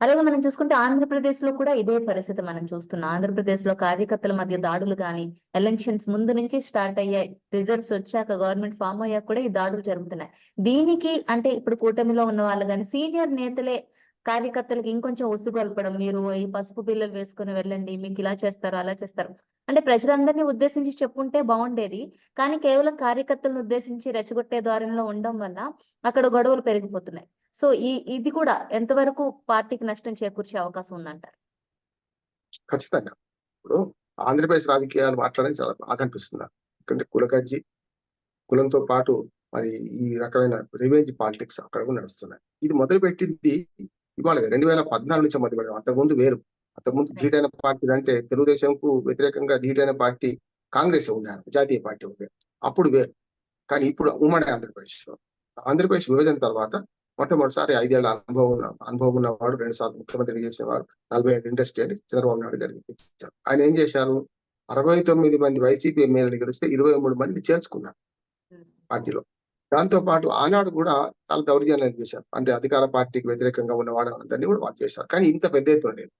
అలాగే మనం చూసుకుంటే ఆంధ్రప్రదేశ్లో కూడా ఇదే పరిస్థితి మనం చూస్తున్నాం. ఆంధ్రప్రదేశ్లో కార్యకర్తల మధ్య దాడులు కానీ ఎలక్షన్స్ ముందు నుంచి స్టార్ట్ అయ్యాయి. రిజల్ట్స్ వచ్చాక గవర్నమెంట్ ఫామ్ అయ్యాక కూడా ఈ దాడులు జరుగుతున్నాయి. దీనికి అంటే ఇప్పుడు కూటమిలో ఉన్న వాళ్ళు కానీ సీనియర్ నేతలే కార్యకర్తలకు ఇంకొంచెం ఒసుగొల్పడం మీరు ఈ పసుపు బిల్లలు వేసుకొని వెళ్ళండి మీకు ఇలా చేస్తారు అలా చేస్తారు. అంటే ప్రజలందరినీ ఉద్దేశించి చెప్పుంటే బాగుండేది. కానీ కేవలం కార్యకర్తలను ఉద్దేశించి రెచ్చగొట్టే ద్వారంలో ఉండడం వల్ల అక్కడ గొడవలు పెరిగిపోతున్నాయి. సో ఈ ఇది కూడా ఎంతవరకు పార్టీకి నష్టం చేకూర్చే అవకాశం ఉందంటారు? ఖచ్చితంగా. ఇప్పుడు ఆంధ్రప్రదేశ్ రాజకీయాలు మాట్లాడడం చాలా బాధ అనిపిస్తుంది. ఎందుకంటే కులగజ్జి కులంతో పాటు మరి ఈ రకమైన రివెంజ్ పాలిటిక్స్ అక్కడ కూడా నడుస్తున్నాయి. ఇది మొదలు పెట్టింది ఇవాళ రెండు వేల పద్నాలుగు నుంచి మొదలు పెడదాం అంతకుముందు వేరు. అంతకుముందు ధీటైన పార్టీ అంటే తెలుగుదేశంకు వ్యతిరేకంగా ధీటైన పార్టీ కాంగ్రెస్ ఉండాలి జాతీయ పార్టీ ఉండే. అప్పుడు వేరు. కానీ ఇప్పుడు ఉమ్మడి ఆంధ్రప్రదేశ్ ఆంధ్రప్రదేశ్ విభజన తర్వాత మొట్టమొదటిసారి ఐదేళ్ళ అనుభవం ఉన్న అనుభవం ఉన్నవాడు రెండు సార్లు ముఖ్యమంత్రి చేసేవాడు నలభై ఐదు ఇండస్ట్రీ అని చంద్రబాబు నాయుడు గారికి ఆయన ఏం చేశారు? అరవై తొమ్మిది మంది వైసీపీ ఎమ్మెల్యేలు గెలిస్తే ఇరవై మూడు మంది చేర్చుకున్నారు పార్టీలో. దాంతో పాటు ఆనాడు కూడా చాలా దౌర్జన్యాలు చేశారు. అంటే అధికార పార్టీకి వ్యతిరేకంగా ఉన్న వాళ్ళందరినీ కూడా వాళ్ళు చేశారు. కానీ ఇంత పెద్ద ఎత్తున లేదు.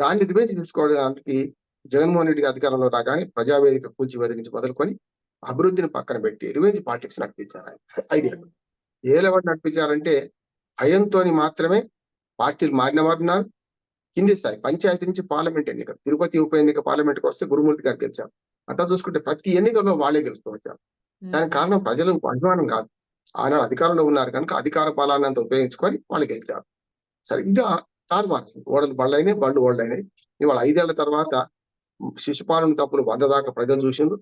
దాన్ని రివేంజ్ తీసుకోవడానికి జగన్మోహన్ రెడ్డి అధికారంలో రాగానే ప్రజావేదిక కూల్చివేది నుంచి మొదలుకొని అభివృద్ధిని పక్కన పెట్టి రివేజ్ పాలిటిక్స్ నడిపించారు ఆయన. ఐదేళ్ళు. ఏ లెవెల్ నడిపించారంటే భయంతో మాత్రమే పార్టీలు మారిన వారున్నారు కింది స్థాయి పంచాయతీ నుంచి పార్లమెంట్ ఎన్నిక తిరుపతి ఉప ఎన్నిక పార్లమెంట్కి వస్తే గురుమూర్తి గారు గెలిచారు. అట్లా చూసుకుంటే ప్రతి ఎన్నికల్లో వాళ్ళే గెలుస్తూ వచ్చారు. దానికి కారణం ప్రజలు అభిమానం కాదు. ఆనాడు అధికారంలో ఉన్నారు కనుక అధికార బలాన్ని అంత ఉపయోగించుకొని వాళ్ళు గెలిచారు. సరిగ్గా తారుమారు. ఓడలు బళ్ళైనాయి బళ్ళు ఓడలైనాయి. ఇవాళ ఐదేళ్ళ తర్వాత శిశుపాలన తప్పులు వంద దాకా ప్రజలు చూసిండ్రు.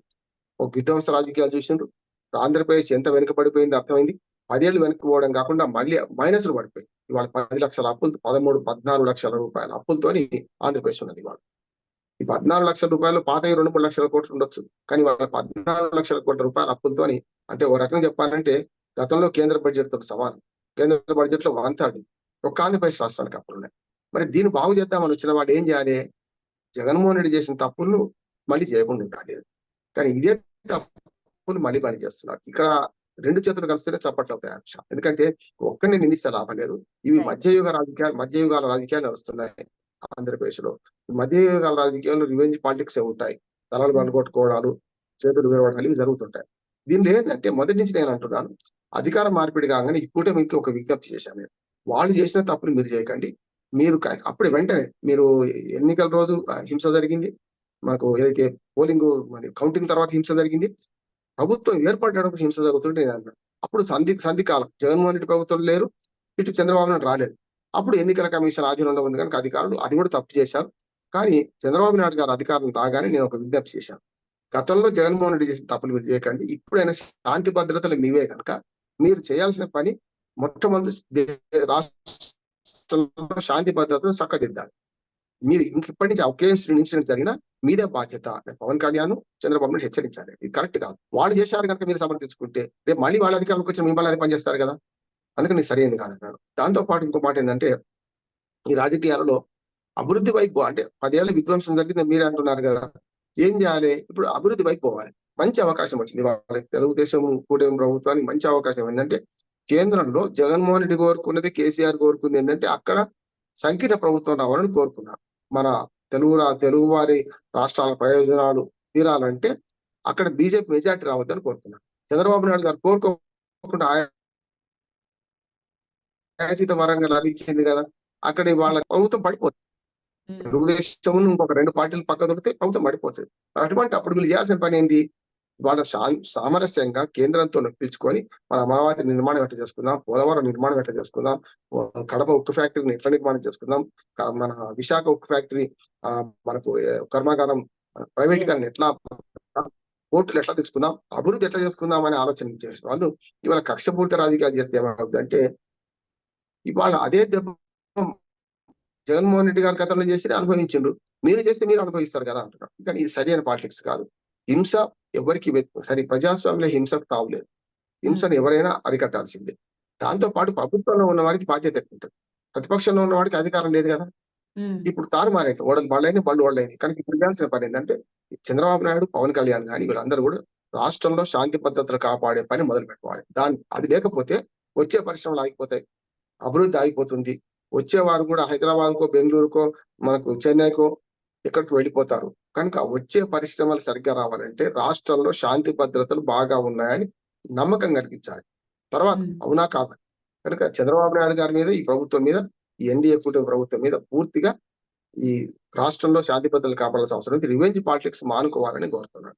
ఒక విధ్వంస రాజకీయాలు చూసిండ్రు. ఆంధ్రప్రదేశ్ ఎంత వెనుకబడిపోయింది అర్థమైంది. పదేళ్ళు వెనక్కి పోవడం కాకుండా మళ్ళీ మైనస్లు పడిపోయింది ఇవాళ పది లక్షల అప్పులు పదమూడు పద్నాలుగు లక్షల రూపాయల అప్పులతోని ఆంధ్రప్రదేశ్ ఉన్నది ఇవాళ. ఈ పద్నాలుగు లక్షల రూపాయలు పాత రెండు మూడు లక్షల కోట్లు ఉండొచ్చు. కానీ వాళ్ళ పద్నాలుగు లక్షల కోట్ల రూపాయల అప్పులతోని అంటే ఓ రకంగా చెప్పాలంటే గతంలో కేంద్ర బడ్జెట్తో సమానం. కేంద్ర బడ్జెట్లో వన్ థర్డ్ ఒక్క ఆంధ్రప్రదేశ్ రాష్ట్రానికి అప్పులు ఉన్నాయి. మరి దీన్ని బాగు చేద్దామని వచ్చిన వాడు ఏం చేయాలి? జగన్మోహన్ రెడ్డి చేసిన తప్పులను మళ్ళీ చేయకుండా ఉండాలి. కానీ ఇదే తప్పులు మళ్ళీ పని చేస్తున్నారు ఇక్కడ రెండు చేతులు కలిస్తేనే చప్పట్లు అవుతాయి అంశ ఎందుకంటే ఒక్కరిని నిందిస్తే లాభం లేదు. ఇవి. మధ్యయుగ రాజకీయాలు మధ్యయుగాల రాజకీయాలు నడుస్తున్నాయి ఆంధ్రప్రదేశ్లో మధ్యయుగాల రాజకీయాల్లో రివెంజ్ పాలిటిక్స్ ఏ ఉంటాయి. తలలు పలుకొట్టుకోవడాలు చేతులు విరవడాలు ఇవి జరుగుతుంటాయి. దీనిలో ఏంటంటే మొదటి నుంచి నేను అంటున్నాను అధికార మార్పిడి కాగానే ఈ కూటమికి ఒక విజ్ఞప్తి చేశాను నేను. వాళ్ళు చేసిన తప్పులు మీరు చేయకండి. మీరు అప్పుడే వెంటనే మీరు ఎన్నికల రోజు హింస జరిగింది. మనకు ఏదైతే పోలింగ్ మరి కౌంటింగ్ తర్వాత హింస జరిగింది. ప్రభుత్వం ఏర్పడేటప్పుడు హింస జరుగుతుంటే నేను అన్నాను. అప్పుడు సంధి సంధి కాలం. జగన్మోహన్ రెడ్డి ప్రభుత్వం లేరు. ఇటు చంద్రబాబు నాయుడు రాలేదు. అప్పుడు ఎన్నికల కమిషన్ ఆధీనంలో ఉంది కనుక అధికారులు అది కూడా తప్పు చేశారు. కానీ చంద్రబాబు నాయుడు గారు అధికారం రాగానే నేను ఒక విజ్ఞప్తి చేశాను. గతంలో జగన్మోహన్ రెడ్డి చేసిన తప్పులు మీరు చేయకండి. ఇప్పుడైనా శాంతి భద్రతలు మీవే కనుక మీరు చేయాల్సిన పని మొట్టమొదటి రాష్ట్రంలో శాంతి భద్రతను చక్కదిద్దాలి. మీరు ఇంకెప్పటి నుంచి ఒకే ఇన్సిడెంట్ జరిగినా మీదే బాధ్యత. పవన్ కళ్యాణ్ చంద్రబాబు నాయుడు హెచ్చరించాలి. ఇది కరెక్ట్ కాదు. వాళ్ళు చేశారు కనుక మీరు సమర్థించుకుంటే రేపు మళ్ళీ వాళ్ళ అధికారులకు వచ్చిన మిమ్మల్ని అదే పని చేస్తారు కదా? అందుకని ఇది సరైనది కాదన్నాడు దాంతో పాటు ఇంకో మాట ఏంటంటే ఈ రాజకీయాలలో అభివృద్ధి వైపు అంటే పదేళ్ళ విధ్వంసం జరిగింది మీరే అంటున్నారు కదా? ఏం చేయాలి? ఇప్పుడు అభివృద్ధి వైపు పోవాలి. మంచి అవకాశం వచ్చింది వాళ్ళకి తెలుగుదేశం కూటమి ప్రభుత్వానికి మంచి అవకాశం ఏంటంటే కేంద్రంలో జగన్మోహన్ రెడ్డి కోరుకున్నది కేసీఆర్ కోరుకుంది ఏంటంటే అక్కడ సంకీర్ణ ప్రభుత్వం రావాలని కోరుకున్నారు. మన తెలుగు తెలుగు వారి రాష్ట్రాల ప్రయోజనాలు తీరాలంటే అక్కడ బీజేపీ మెజార్టీ రావద్దని కోరుకున్నారు చంద్రబాబు నాయుడు గారు కోరుకోకుండా ఆయచిత వరంగల్ అది ఇచ్చింది కదా అక్కడ వాళ్ళ ప్రభుత్వం పడిపోతుంది తెలుగుదేశం ఇంకొక రెండు పార్టీలు పక్క దొరికితే ప్రభుత్వం పడిపోతుంది. మరి అటువంటి అప్పుడు వీళ్ళు చేయాల్సిన పని ఏంది? వాళ్ళ సామరస్యంగా కేంద్రంతో నొప్పించుకొని మన అమరావతి నిర్మాణం ఎట్లా చేసుకుందాం పోలవరం నిర్మాణం ఎట్లా చేసుకుందాం కడప ఉక్కు ఫ్యాక్టరీని ఎట్లా నిర్మాణం చేసుకుందాం మన విశాఖ ఉక్కు ఫ్యాక్టరీ ఆ మనకు కర్మాగారం ప్రైవేటీకరణ ఎట్లా పోర్టులు ఎట్లా తీసుకుందాం అభివృద్ధి ఎట్లా చేసుకుందాం అనే ఆలోచన చేసిన వాళ్ళు ఇవాళ కక్షపూరిత రాజకీయాలు చేస్తే ఏమవుతుందంటే ఇవాళ అదే దెబ్బ జగన్మోహన్ రెడ్డి గారి గతంలో చేసి అనుభవించిండ్రు. మీరు చేస్తే మీరు అనుభవిస్తారు కదా అంటున్నారు. కానీ ఇది సరైన పాలిటిక్స్ కాదు. హింస ఎవరికి సరే ప్రజాస్వామ్యంలో హింసకు తావులేదు. హింసను ఎవరైనా అరికట్టాల్సిందే. దాంతో పాటు ప్రభుత్వంలో ఉన్న వారికి బాధ్యత ఎక్కువ ఉంటుంది. ప్రతిపక్షంలో ఉన్న వాడికి అధికారం లేదు కదా. ఇప్పుడు తారుమారైంది ఓడలు బళ్ళైంది బళ్ళు ఓడలైంది కనుక ఇప్పుడు చేయాల్సిన పని ఏంటంటే చంద్రబాబు నాయుడు పవన్ కళ్యాణ్ కానీ వీళ్ళందరూ కూడా రాష్ట్రంలో శాంతి భద్రతలు కాపాడే పని మొదలు పెట్టుకోవాలి. దాని అది లేకపోతే వచ్చే పరిశ్రమలు ఆగిపోతాయి. అభివృద్ధి ఆగిపోతుంది. వచ్చేవారు కూడా హైదరాబాద్కో బెంగళూరుకో మనకు చెన్నైకో ఇక్కడికి వెళ్ళిపోతారు. కనుక వచ్చే పరిశ్రమలు సరిగ్గా రావాలంటే రాష్ట్రంలో శాంతి భద్రతలు బాగా ఉన్నాయని నమ్మకం కలిగించాలి. తర్వాత. అవునా కాదా? కనుక చంద్రబాబు నాయుడు గారి మీద ఈ ప్రభుత్వం మీద ఈ ఎన్డీఏ కూటమి ప్రభుత్వం మీద పూర్తిగా ఈ రాష్ట్రంలో శాంతి భద్రతలు కాపాడాల్సిన అవసరం రివెంజ్ పాలిటిక్స్ మానుకోవాలని కోరుతున్నాను.